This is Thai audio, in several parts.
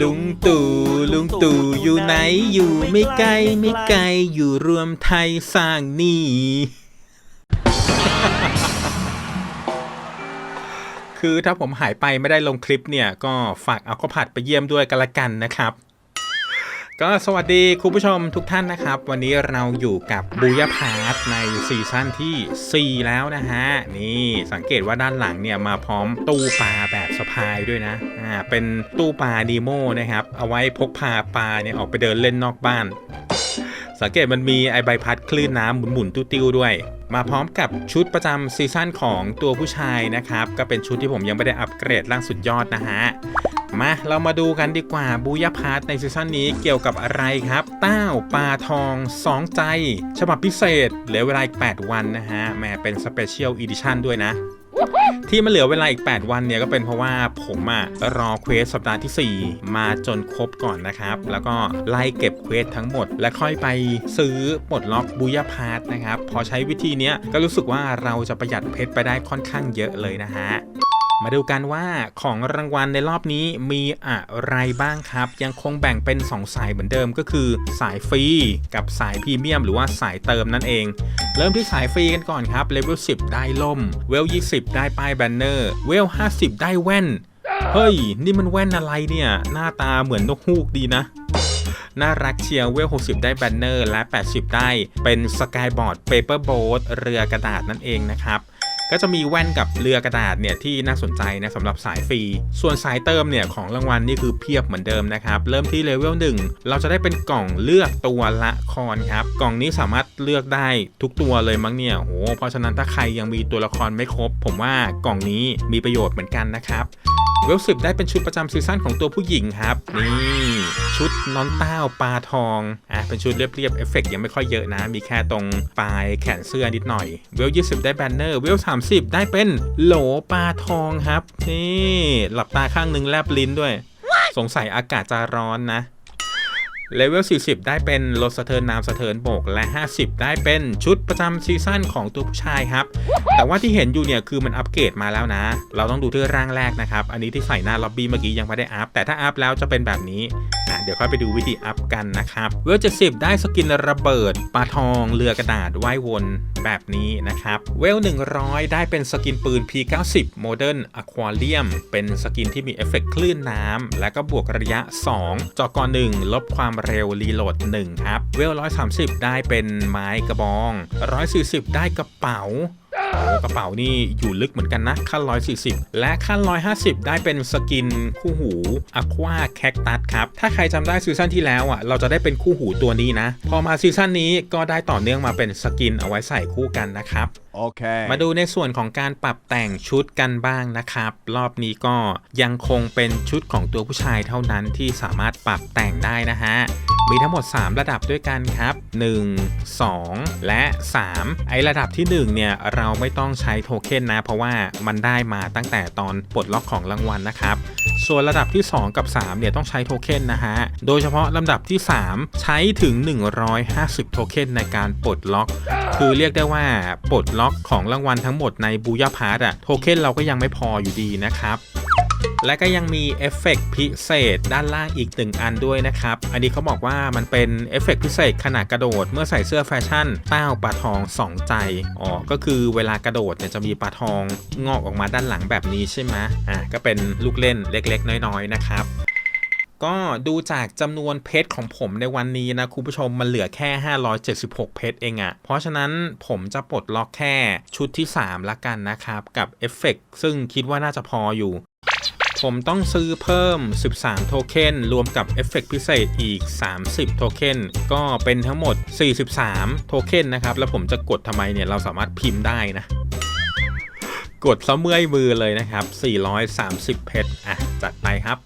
ลุงตู่ลุงตู่อยู่ไหนอยู่ไม่ไกลไม่ไกลอยู่รวมไทยสร้างหนี้คือถ้าผมหายไปไม่ได้ลงคลิปเนี่ย ก็ฝากเอาข้าวผัดไปเยี่ยมด้วยกันละกันนะครับ ก็สวัสดีคุณผู้ชมทุกท่านนะครับ วันนี้เราอยู่กับบูยาพาร์ทในซีซั่นที่ 4 แล้วนะฮะ นี่สังเกตว่าด้านหลังเนี่ยมาพร้อมตู้ปลาแบบสะพายด้วยนะอ่าเป็นตู้ปลาดีโมนะครับ เอาไว้พกพาปลาเนี่ยออกไปเดินเล่นนอกบ้าน สังเกตมันมีไอใบพัดคลื่นน้ำหมุนๆติ้วๆด้วยมาพร้อมกับชุดประจำซีซั่นของตัวผู้ชายนะครับ ก็เป็นชุดที่ผมยังไม่ได้อัปเกรดล่างสุดยอดนะฮะ มาเรามาดูกันดีกว่าบูยาพาร์ทในซีซั่นนี้เกี่ยวกับอะไรครับ เต้าปลาทอง2ใจ ฉบับพิเศษเหลือเวลาอีก 8 วันนะฮะแหมเป็นสเปเชียลอีดิชั่นด้วยนะที่มันเหลือเวลาอีก 8 วันเนี่ยก็เป็นเพราะว่าผมอะรอเควสสัปดาห์ที่ 4 มาจนครบก่อนนะครับ แล้วก็ไล่เก็บเควสทั้งหมด และค่อยไปซื้อปลดล็อกบูยาพาร์ทนะครับ พอใช้วิธีเนี้ยก็รู้สึกว่าเราจะประหยัดเพชรไปได้ค่อนข้างเยอะเลยนะฮะ มาดูกันว่าของรางวัลในรอบนี้มีอะไรบ้างครับ ยังคงแบ่งเป็น 2 สายเหมือนเดิมก็คือ สายฟรีกับสายพรีเมียม หรือว่าสายเติมนั่นเอง เริ่มที่สายฟรีกันก่อนครับเลเวล10 ได้ล่มเวล 20 ได้ป้ายแบนเนอร์เวล 50 ได้แว่น เฮ้ย นี่มันแว่นอะไรเนี่ย หน้าตาเหมือนนกฮูกดีนะน่ารักเชียวเวล 60 ได้แบนเนอร์ และ 80 ได้เป็นสกายบอร์ดเปเปอร์โบ๊ทเรือกระดาษนั่นเองนะครับ ก็จะมีแว่นกับเรือกระดาษเนี่ยที่น่าสนใจนะสำหรับสายฟรี ส่วนสายเติมเนี่ยของรางวัลนี่คือเพียบเหมือนเดิมนะครับ เริ่มที่เลเวล1เราจะได้เป็นกล่องเลือกตัวละครครับ กล่องนี้สามารถเลือกได้ทุกตัวเลยมั้งเนี่ยโหเพราะฉะนั้นถ้าใครยังมีตัวละครไม่ครบ ผมว่ากล่องนี้มีประโยชน์เหมือนกันนะครับ เวลสิบได้เป็นชุดประจำซีซั่นของตัวผู้หญิงครับ นี่ ชุดน้อนเต้าปลาทองอะเป็นชุดเรียบๆเอฟเฟกต์ยังไม่ค่อยเยอะนะ มีแค่ตรงปลายแขนเสื้อนิดหน่อย เวลยี่สิบได้แบนเนอร์ เวลสามสิบได้เป็นโหลปลาทองครับ นี่ หลับตาข้างหนึ่งแลบลิ้นด้วย สงสัยอากาศจะร้อนนะ เลเวล 40 ได้เป็นรถสะเทินน้ำสะเทินบกและ 50 ได้เป็นชุดประจำซีซั่นของตัวผู้ชายครับ แต่ว่าที่เห็นอยู่เนี่ยคือมันอัปเกรดมาแล้วนะ เราต้องดูที่ร่างแรกนะครับ อันนี้ที่ใส่หน้าล็อบบี้เมื่อกี้ยังไม่ได้อัพแต่ถ้าอัพแล้วจะเป็นแบบนี้ อะเดี๋ยวค่อยไปดูวิธีอัพกันนะครับเวล70ได้สกินระเบิดปลาทองเรือกระดาษว่ายวนแบบนี้นะครับเวล100ได้เป็นสกินปืน P90 Modern Aquarium เป็นสกินที่มีเอฟเฟกต์คลื่นน้ำและก็บวกระยะ 2 จอกร1ลบความเร็วรีโหลด1ครับเวล130 ได้เป็นไม้กระบอง 140 ได้กระเป๋า กระเป๋านี่อยู่ลึกเหมือนกันนะขั้น 140 และขั้น 150 ได้เป็นสกินคู่หู Aqua Cactus ครับ ถ้าใครจำได้ซีซั่นที่แล้วอะเราจะได้เป็นคู่หูตัวนี้นะ พอมาซีซั่นนี้ก็ได้ต่อเนื่องมาเป็นสกินเอาไว้ใส่คู่กันนะครับ Okay. มาดูในส่วนของการปรับแต่งชุดกันบ้างนะครับ รอบนี้ก็ยังคงเป็นชุดของตัวผู้ชายเท่านั้นที่สามารถปรับแต่งได้นะฮะมีทั้งหมด 3 ระดับด้วยกันครับ 1 2 และ 3 ไอระดับที่ 1 เนี่ยเราไม่ต้องใช้โทเค็นนะ เพราะว่ามันได้มาตั้งแต่ตอนปลดล็อกของรางวัลนะครับ ส่วนระดับที่ 2 กับ 3 เนี่ยต้องใช้โทเค็นนะฮะ โดยเฉพาะลำดับที่ 3 ใช้ถึง 150 โทเค็นในการปลดล็อก คือเรียกได้ว่าปลดล็อกของรางวัลทั้งหมดในบูยาพาร์ตอะโทเค็นเราก็ยังไม่พออยู่ดีนะครับและก็ยังมีเอฟเฟกต์พิเศษด้านล่างอีกหนึ่งอันด้วยนะครับ อันนี้เขาบอกว่ามันเป็นเอฟเฟกต์พิเศษขนาดกระโดด เมื่อใส่เสื้อแฟชั่นเต้าปลาทอง 2 ใจ อ๋อ ก็คือเวลากระโดดเนี่ยจะมีปลาทองงอกออกมาด้านหลังแบบนี้ใช่ไหมอะก็เป็นลูกเล่นเล็กๆ น้อยๆ นะครับ ก็ดูจากจำนวนเพชรของผมในวันนี้นะคุณผู้ชมมันเหลือแค่ 576 เพชรเองอะ่ะเพราะฉะนั้นผมจะปลดล็อกแค่ชุดที่ 3 ละกันนะครับ กับเอฟเฟกต์ซึ่งคิดว่าน่าจะพออยู่ ผมต้องซื้อเพิ่ม 13 โทเค็นรวมกับเอฟเฟกต์พิเศษอีก 30 โทเค็นก็เป็นทั้งหมด 43 โทเค็นนะครับ แล้วผมจะกดทำไมเนี่ย เราสามารถพิมพ์ได้นะกดซะเมื่อยมือเลยนะครับ 430 เพชรอะ จัดไปครับ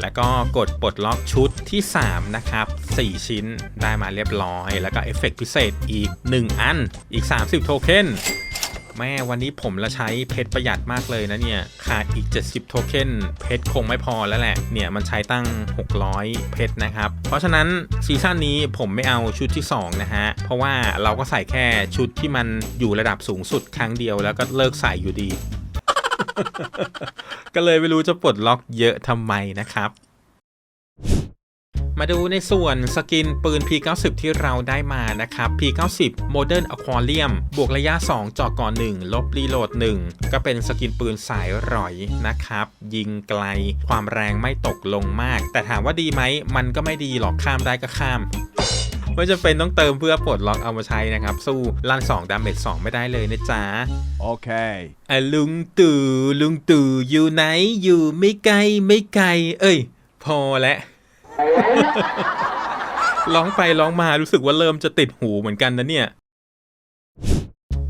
แล้วก็กดปลดล็อกชุดที่ 3 นะครับ 4 ชิ้นได้มาเรียบร้อย แล้วก็เอฟเฟกต์พิเศษอีก 1 อันอีก 30 โทเค็นแม่วันนี้ผมละใช้เพชรประหยัดมากเลยนะเนี่ย ขาดอีก 70 โทเค็นเพชรคงไม่พอแล้วแหละ เนี่ยมันใช้ตั้ง 600 เพชรนะครับ เพราะฉะนั้นซีซั่นนี้ผมไม่เอาชุดที่ 2 นะฮะ เพราะว่าเราก็ใส่แค่ชุดที่มันอยู่ระดับสูงสุดครั้งเดียวแล้วก็เลิกใส่อยู่ดี ก็เลยไม่รู้จะปลดล็อกเยอะทำไมนะครับ มาดูในส่วนสกินปืน P90 ที่เราได้มานะครับ P90 Modern Aquarium บวกระยะ 2 จอก่อน 1 ลบรีโหลด 1 ก็เป็นสกินปืนสายหรอยนะครับ ยิงไกล ความแรงไม่ตกลงมาก แต่ถามว่าดีไหม มันก็ไม่ดีหรอกข้ามได้ก็ข้าม ไม่จะเป็นต้องเติมเพื่อปลดล็อกเอามาใช้นะครับ สู้ลั่น2ดาเมจ2ไม่ได้เลยนะจ๊ะ Okay. อะลุงตู่ลุงตู่อยู่ไหนอยู่ไม่ไกลไม่ไกล เอ้ย พอแล้วร้องไปร้องมารู้สึกว่าเริ่มจะติดหูเหมือนกันนะเนี่ย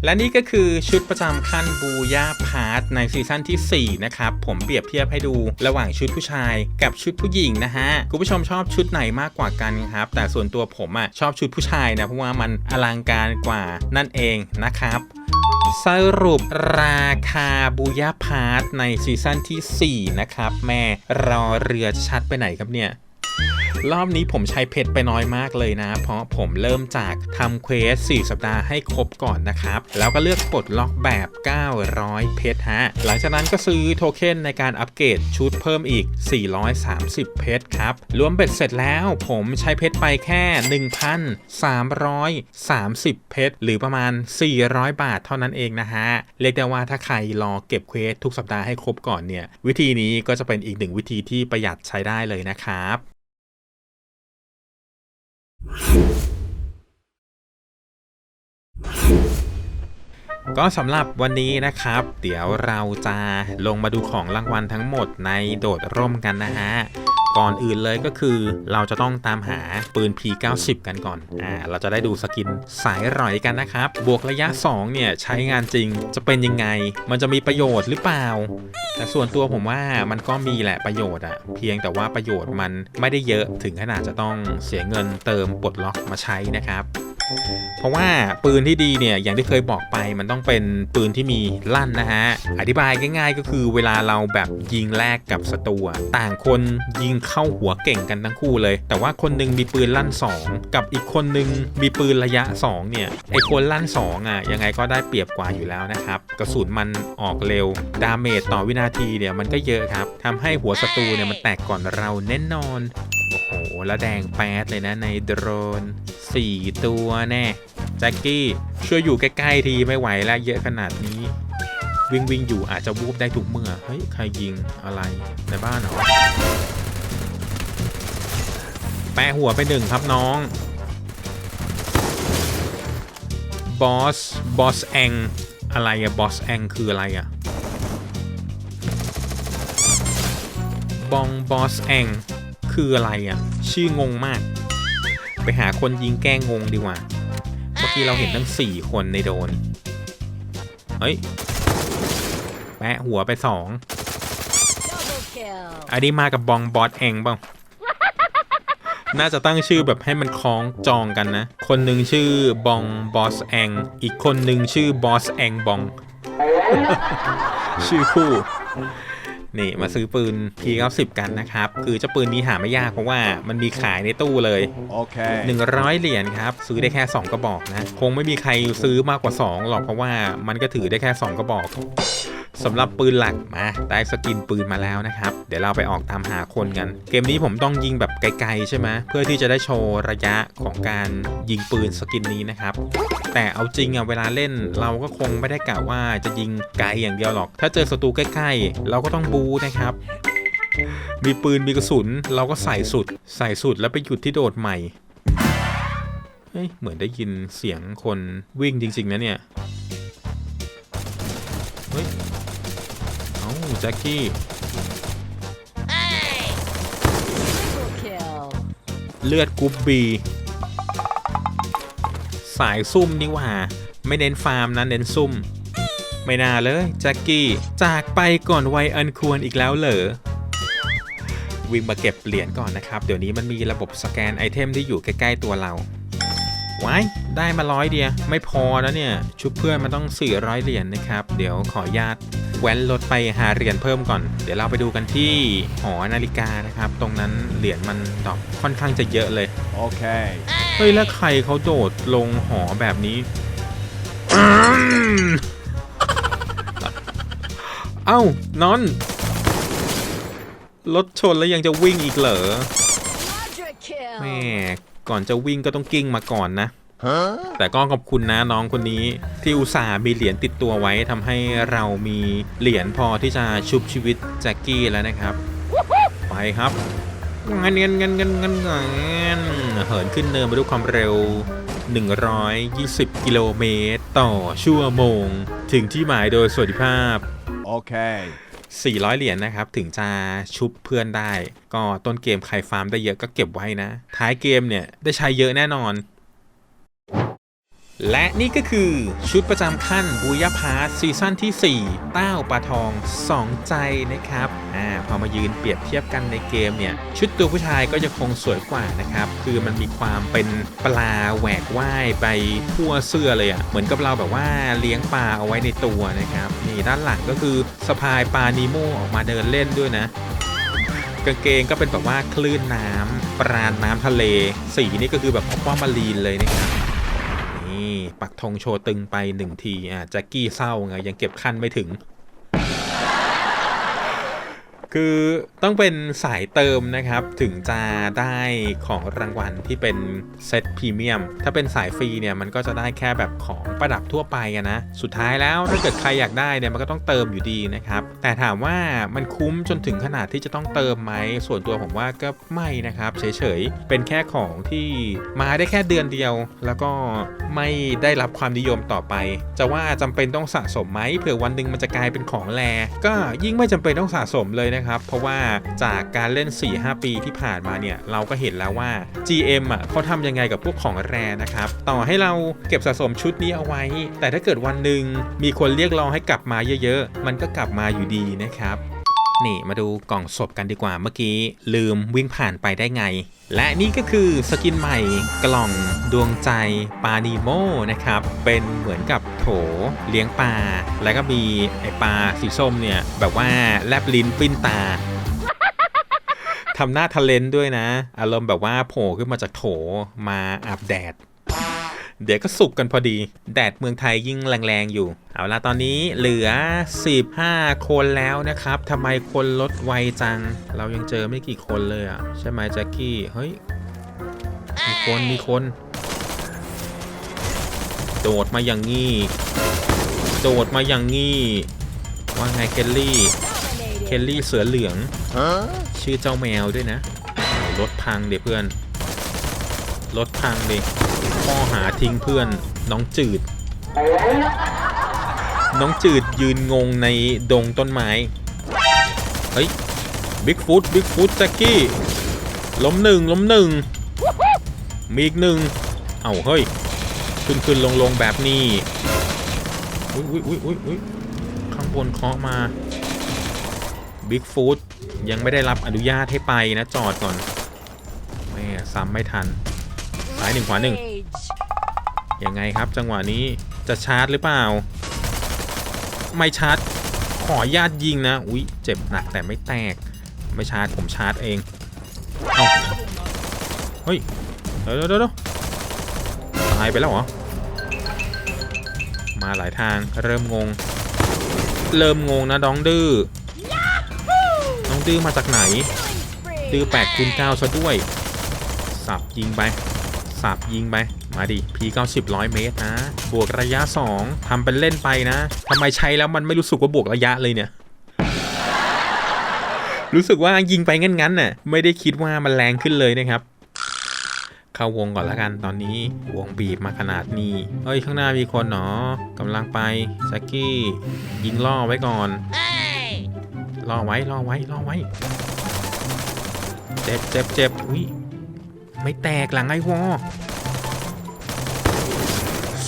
และนี่ก็คือชุดประจำขั้นบูย่าพาร์ทในซีซั่นที่ 4 นะครับ ผมเปรียบเทียบให้ดูระหว่างชุดผู้ชายกับชุดผู้หญิงนะฮะ คุณผู้ชมชอบชุดไหนมากกว่ากันครับ แต่ส่วนตัวผมอะชอบชุดผู้ชายนะ เพราะว่ามันอลังการกว่านั่นเองนะครับสรุปราคาบูย่าพาร์ทในซีซั่นที่ 4 นะครับ แม่รอเรือชัดไปไหนครับเนี่ย รอบนี้ผมใช้เพชรไปน้อยมากเลยนะ เพราะผมเริ่มจากทำเควส 4 สัปดาห์ให้ครบก่อนนะครับ แล้วก็เลือกปลดล็อกแบบ 900 เพชรฮะ หลังจากนั้นก็ซื้อโทเค็นในการอัปเกรดชุดเพิ่มอีก 430 เพชรครับ รวมเบ็ดเสร็จแล้วผมใช้เพชรไปแค่ 1,330 เพชรหรือประมาณ 400 บาทเท่านั้นเองนะฮะ เรียกได้ว่าถ้าใครรอเก็บเควสทุกสัปดาห์ให้ครบก่อนเนี่ย วิธีนี้ก็จะเป็นอีกหนึ่งวิธีที่ประหยัดใช้ได้เลยนะครับ ก็สำหรับวันนี้นะครับ เดี๋ยวเราจะลงมาดูของรางวัลทั้งหมดในโดดร่มกันนะฮะ ก่อนอื่นเลยก็คือ เราจะต้องตามหาปืน P90 กันก่อน อ่า เราจะได้ดูสกินสายร่อยกันนะครับ บวกระยะ 2 เนี่ย ใช้งานจริงจะเป็นยังไง มันจะมีประโยชน์หรือเปล่า แต่ส่วนตัวผมว่ามันก็มีแหละประโยชน์อะเพียงแต่ว่าประโยชน์มันไม่ได้เยอะถึงขนาดจะต้องเสียเงินเติมปลดล็อกมาใช้นะครับ เพราะว่าปืนที่ดีเนี่ยอย่างที่เคยบอกไปมันต้องเป็นปืนที่มีลั่นนะฮะ อธิบายง่ายๆ ก็คือเวลาเราแบบยิงแลกกับศัตรูต่างคนยิงเข้าหัวเก่งกันทั้งคู่เลย แต่ว่าคนหนึงมีปืนลั่น 2 กับอีกคนหนึงมีปืนระยะ 2 เนี่ยไอคนลั่น 2 อะ ยังไงก็ได้เปรียบกว่าอยู่แล้วนะครับ กระสุนมันออกเร็ว ดาเมจต่อวินาทีเนี่ยมันก็เยอะครับทำให้หัวศัตรูเนี่ยมันแตกก่อนเราแน่นอนโอ้โห แล้วแดงแป๊ดเลยนะในโดรน 4 ตัวแน่แจ็คกี้ช่วยอยู่ใกล้ๆทีไม่ไหวแล้วเยอะขนาดนี้ วิ่งวิ่งอยู่อาจจะวูบได้ทุกเมื่อ เฮ้ย ใครยิงอะไรในบ้านเหรอแปะหัวไปหนึ่งครับน้องบอสบอสแองอะไรอะบอสแองคืออะไรอะบองบอสแอง คืออะไรอะ ชื่องงมาก ไปหาคนยิงแก้งงดีกว่า เมื่อกี้เราเห็นทั้ง4คนในโดน เฮ้ย แปะหัวไป2 Double kill. อันนี้มากับบองบอสแองเปล่าน่าจะตั้งชื่อแบบให้มันคล้องจองกันนะ คนหนึ่งชื่อบองบอสแอง อีกคนหนึ่งชื่อบอสแองบอง ชื่อคู่ นี่มาซื้อปืน P90 กันนะครับ คือเจ้าปืนนี้หาไม่ยากเพราะว่ามันมีขายในตู้เลย Okay. 100 เหรียญครับ ซื้อได้แค่ 2 กระบอกนะ คงไม่มีใครซื้อมากกว่า 2 หรอกเพราะว่ามันก็ถือได้แค่ 2 กระบอก สำหรับปืนหลักมาได้สกินปืนมาแล้วนะครับ เดี๋ยวเราไปออกตามหาคนกัน เกมนี้ผมต้องยิงแบบไกลๆใช่ไหมเพื่อที่จะได้โชว์ระยะของการยิงปืนสกินนี้นะครับ แต่เอาจริงอะเวลาเล่นเราก็คงไม่ได้กะว่าจะยิงไกลอย่างเดียวหรอก ถ้าเจอศัตรูใกล้ๆ เราก็ต้องบูนะครับมีปืนมีกระสุนเราก็ใส่สุด ใส่สุดแล้วไปหยุดที่โดดใหม่เฮ้ยเหมือนได้ยินเสียงคนวิ่งจริงๆนะเนี่ย เฮ้ย เอ้าแจ็คกี้ Triple kill. เลือดกรุ๊ปบีสายซุ่มนี่หว่า ไม่เน้นฟาร์มนะเน้นซุ่ม ไม่น่าเลยแจ็คกี้จากไปก่อนวัยอันควรอีกแล้วเหรอวิ่งมาเก็บเหรียญก่อนนะครับ เดี๋ยวนี้มันมีระบบสแกนไอเทมที่อยู่ใกล้ ๆ ตัวเรา ว้ายได้มาร้อยเดียวไม่พอนะเนี่ย ชุบเพื่อนมันต้อง 400 เหรียญนะครับ เดี๋ยวขออนุญาตแว้นรถไปหาเหรียญเพิ่มก่อน เดี๋ยวเราไปดูกันที่หอนาฬิกานะครับ ตรงนั้นเหรียญมันดรอปค่อนข้างจะเยอะเลย Okay. เฮ้ย แล้วใครเขาโดดลงหอแบบนี้อืมเอ้านอน รถชนแล้วยังจะวิ่งอีกเหรอ Quadra แม่ kill. ก่อนจะวิ่งก็ต้องกิ้งมาก่อนนะแต่ก็ขอบคุณนะน้องคนนี้ที่อุตส่าห์มีเหรียญติดตัวไว้ทำให้เรามีเหรียญพอที่จะชุบชีวิตแจ็คกี้แล้วนะครับ ไปครับงันงันงันงันงันงันเหินขึ้นเนินมาด้วยความเร็ว 120 กิโลเมตร ต่อชั่วโมง ถึงที่หมายโดยสวัสดิภาพ Okay. 400 เหรียญนะครับ ถึงจะชุบเพื่อนได้ ก็ต้นเกมใครฟาร์มได้เยอะก็เก็บไว้นะ ท้ายเกมเนี่ยได้ใช้เยอะแน่นอน และนี่ก็คือชุดประจำขั้นบูยาพาซีซั่นที่ 4 เต้าปลาทอง 2 ใจนะครับอ่าพอมายืนเปรียบเทียบกันในเกมเนี่ย ชุดตัวผู้ชายก็จะคงสวยกว่านะครับ คือมันมีความเป็นปลาแหวกว่ายไปทั่วเสื้อเลยอะ่ะเหมือนกับเราแบบว่าเลี้ยงปลาเอาไว้ในตัวนะครับ นี่ด้านหลังก็คือสะพายปลานีโมออกมาเดินเล่นด้วยนะกางเกงก็เป็นแบบว่าคลื่นน้ำปราณน้ำทะเล สีนี่ก็คือแบบออกว่ามารีนเลยนะครับ นี่ปักธงโชว์ตึงไปหนึ่งทีอะแจ็คกี้เศร้าไงยังเก็บขั้นไม่ถึง คือต้องเป็นสายเติมนะครับ ถึงจะได้ของรางวัลที่เป็นเซตพรีเมียม ถ้าเป็นสายฟรีเนี่ยมันก็จะได้แค่แบบของประดับทั่วไปอะนะ สุดท้ายแล้วถ้าเกิดใครอยากได้เนี่ยมันก็ต้องเติมอยู่ดีนะครับ แต่ถามว่ามันคุ้มจนถึงขนาดที่จะต้องเติมไหม ส่วนตัวผมว่าก็ไม่นะครับ เฉยๆ เป็นแค่ของที่มาได้แค่เดือนเดียว แล้วก็ไม่ได้รับความนิยมต่อไป จะว่าจำเป็นต้องสะสมไหมเผื่อวันหนึ่งมันจะกลายเป็นของแรก็ยิ่งไม่จำเป็นต้องสะสมเลยนะครับ เพราะว่าจากการเล่น 4-5 ปีที่ผ่านมาเนี่ยเราก็เห็นแล้วว่า GM อะเขาทำยังไงกับพวกของแรนะครับต่อให้เราเก็บสะสมชุดนี้เอาไว้ แต่ถ้าเกิดวันหนึ่งมีคนเรียกร้องให้กลับมาเยอะๆ มันก็กลับมาอยู่ดีนะครับนี่มาดูกล่องศพกันดีกว่าเมื่อกี้ ลืมวิ่งผ่านไปได้ไง และนี่ก็คือสกินใหม่กล่องดวงใจปลานีโมนะครับ เป็นเหมือนกับโถเลี้ยงปลา แล้วก็มีไอปลาสีส้มเนี่ย แบบว่าแลบลิ้นปิ้นตาทำหน้าทะเลนด้วยนะ อารมณ์แบบว่าโผล่ขึ้นมาจากโถมาอาบแดด เดี๋ยวก็สุกกันพอดี แดดเมืองไทยยิ่งแรงๆอยู่ เอาละตอนนี้เหลือ 15 คนแล้วนะครับทำไมคนลดไวจัง เรายังเจอไม่กี่คนเลยอะใช่ไหมแจ็คกี้ เฮ้ย มีคนมีคน โดดมาอย่างงี้ โดดมาอย่างงี้ว่าไงเคลลี่ เคลลี่เสือเหลือง ชื่อเจ้าแมวด้วยนะ รถพังเดี๋ยเพื่อน รถพังดิ ข้อหาทิ้งเพื่อนน้องจืด น้องจืดยืนงงในดงต้นไม้ เฮ้ยบิ๊กฟุตบิ๊กฟุตแจ็กกี้ล้มหนึ่งล้มหนึ่งมีอีกหนึ่งเอาเฮ้ย ขึ้นขึ้นลงลงแบบนี้อุ้ยอุ้ยอุ้ยอุ้ยอุ้ยข้างบนเคาะมาบิ๊กฟูดยังไม่ได้รับอนุญาตให้ไปนะจอดก่อนแม่ซ้ำไม่ทันซ้ายหนึ่งขวาหนึ่ง Rage. ยังไงครับจังหวะนี้จะชาร์จหรือเปล่า ไม่ชาร์จ ขอญาตยิงนะ อุ๊ย เจ็บหนักแต่ไม่แตก ไม่ชาร์จผมชาร์จเองเฮ้ยเดี๋ยวเดี๋ยวตายไปแล้วเหรอ มาหลายทางเริ่มงง เริ่มงงนะดองดื้อ น้องดื้อมาจากไหน ดื้อ8คูณ9ซะด้วย สับยิงไป สับยิงไป มาดิ P90 100 เมตรนะ บวกระยะ 2ทำเป็นเล่นไปนะทำไมใช้แล้วมันไม่รู้สึกว่าบวกระยะเลยเนี่ย รู้สึกว่ายิงไปงั้นๆน่ะ ไม่ได้คิดว่ามันแรงขึ้นเลยนะครับเข้าวงก่อนละกันตอนนี้วงบีบมาขนาดนี้เฮ้ยข้างหน้ามีคนเนาะกำลังไปแจ็คกี้ยิงล่อไว้ก่อนล่อไว้ล่อไว้ล่อไว้ เจ็บเจ็บเจ็บอุ้ยไม่แตกหลังไอ้วอ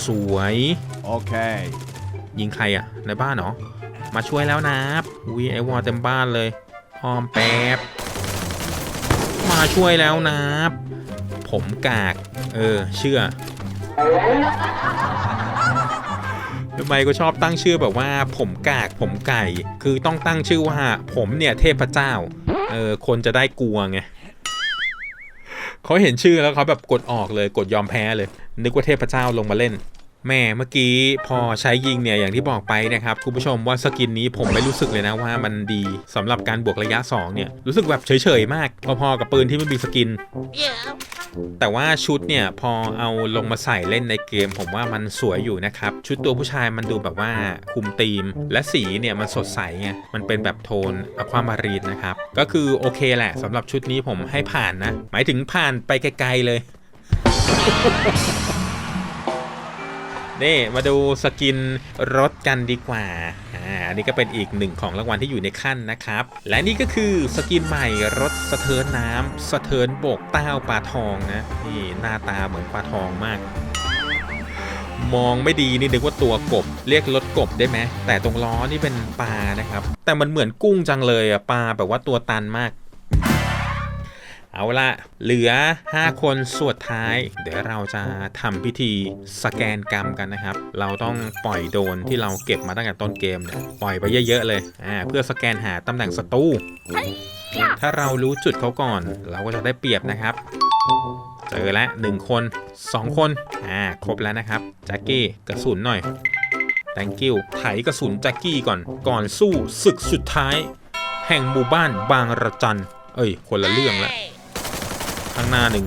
สวย Okay. ยิงใครอะในบ้านเหรอ มาช่วยแล้วนะอุ้ยไอ้วอเต็มบ้านเลยอ้อมแป๊บ มาช่วยแล้วนะผมกาก เออ เชื่อทำไมก็ชอบตั้งชื่อแบบว่าผมกากผมไก่ คือต้องตั้งชื่อว่า ผมเนี่ยเทพเจ้า เออ คนจะได้กลัวไงเขาเห็นชื่อแล้วเขาแบบกดออกเลยกดยอมแพ้เลย นึกว่าเทพเจ้าลงมาเล่น แม่เมื่อกี้พอใช้ยิงเนี่ยอย่างที่บอกไปนะครับคุณผู้ชมว่าสกินนี้ผมไม่รู้สึกเลยนะว่ามันดีสำหรับการบวกระยะ 2 เนี่ย รู้สึกแบบเฉยๆมาก พอๆกับปืนที่ไม่มีสกิน Yeah. แต่ว่าชุดเนี่ยพอเอาลงมาใส่เล่นในเกม ผมว่ามันสวยอยู่นะครับ ชุดตัวผู้ชายมันดูแบบว่าคุมธีม และสีเนี่ยมันสดใสไงมันเป็นแบบโทนอความารีนนะครับก็คือโอเคแหละสำหรับชุดนี้ผมให้ผ่านนะ หมายถึงผ่านไปไกลๆเลย นี่มาดูสกินรถกันดีกว่า อ่า อันนี้ก็เป็นอีกหนึ่งของรางวัลที่อยู่ในขั้นนะครับ และนี่ก็คือสกินใหม่รถสะเทินน้ำสะเทินบกเต้าปลาทองนะนี่หน้าตาเหมือนปลาทองมาก มองไม่ดีนี่นึกว่าตัวกบ เรียกรถกบได้ไหมแต่ตรงล้อนี่เป็นปลานะครับ แต่มันเหมือนกุ้งจังเลยอะปลาแบบว่าตัวตันมาก เอาละเหลือ 5 คนสวดท้าย เดี๋ยวเราจะทำพิธีสแกนกรรมกันนะครับ เราต้องปล่อยโดนที่เราเก็บมาตั้งแต่ต้นเกมเนี่ยปล่อยไปเยอะๆเลยอ่าเพื่อสแกนหาตำแหน่งศัตรูถ้าเรารู้จุดเขาก่อน เราก็จะได้เปรียบนะครับ เจอแล้ว1คน 2 คนอ่าครบแล้วนะครับแจ็คกี้กระสุนหน่อย thank you ไถกระสุนแจ็คกี้ก่อนก่อนสู้ศึกสุดท้าย แห่งหมู่บ้านบางระจัน เอ้ย คนละเรื่องละ Hey. ข้างหน้าหนึ่ง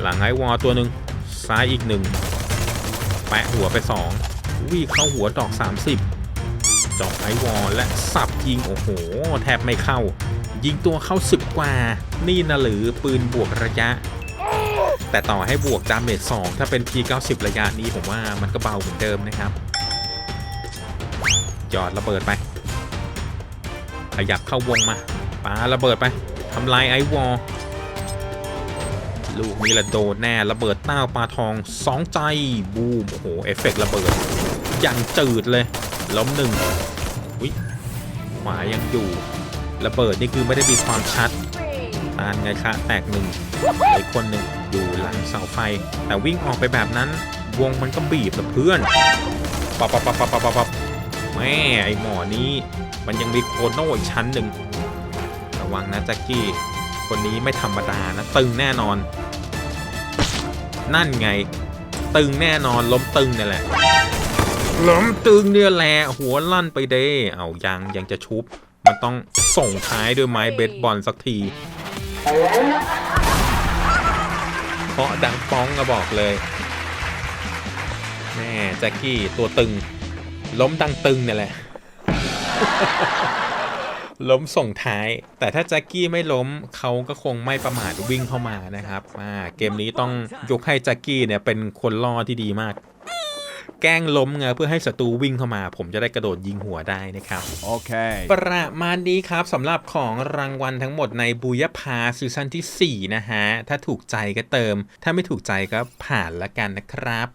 หลังไอวอลตัวหนึ่งซ้ายอีกหนึ่งแปะหัวไปสองวิ่เข้าหัวดอก 30 จอกไอวอลและสับยิงโอ้โห แทบไม่เข้า ยิงตัวเข้าสิบกว่า นี่นะหรือปืนบวกระยะ แต่ต่อให้บวกดาเมจ2ถ้าเป็น P90 ระยะนี้ผมว่ามันก็เบาเหมือนเดิมนะครับหยอดระเบิดไป ขยับเข้าวงมาปาระเบิดไปทำลายไอวอล ลูกนี้ละโดนแน่ระเบิดเต้าปลาทองสองใจบูมโอ้โหเอฟเฟกต์ระเบิดอย่างจืดเลยล้มหนึ่งวิขวายังอยู่ระเบิดนี่คือไม่ได้มีความชัดตานไงคะแตกหนึ่งอีกคนหนึ่งอยู่หลังเสาไฟ แต่วิ่งออกไปแบบนั้น วงมันก็บีบนะเพื่อนปับปับปับปับปับปับปับแม่ไอหมอนี้มันยังมีโคโน่อีกชั้นหนึ่งระวังนะแจ็คกี้คนนี้ไม่ธรรมดานะ ตึงแน่นอน นั่นไง ตึงแน่นอนล้มตึงเนี่ยแหละล้มตึงเนี่ยแหละหัวลั่นไปเด้เอายังยังจะชุบ มันต้องส่งท้ายด้วยไม้เบสบอลสักทีเพราะดังป้องก็บอกเลยแม่แจ็คกี้ตัวตึง ล้มดังตึงเนี่ยแหละ ล้มส่งท้าย แต่ถ้าแจ็คกี้ไม่ล้มเขาก็คงไม่ประมาทวิ่งเข้ามานะครับอ่าเกมนี้ต้องยกให้แจ็คกี้เนี่ยเป็นคนล่อที่ดีมาก แกล้งล้มไงเพื่อให้ศัตรูวิ่งเข้ามา ผมจะได้กระโดดยิงหัวได้นะครับ Okay. ประมาณนี้ครับสำหรับของรางวัลทั้งหมดในบูยพาซีซั่นที่ 4 นะฮะ ถ้าถูกใจก็เติม ถ้าไม่ถูกใจก็ผ่านละกันนะครับ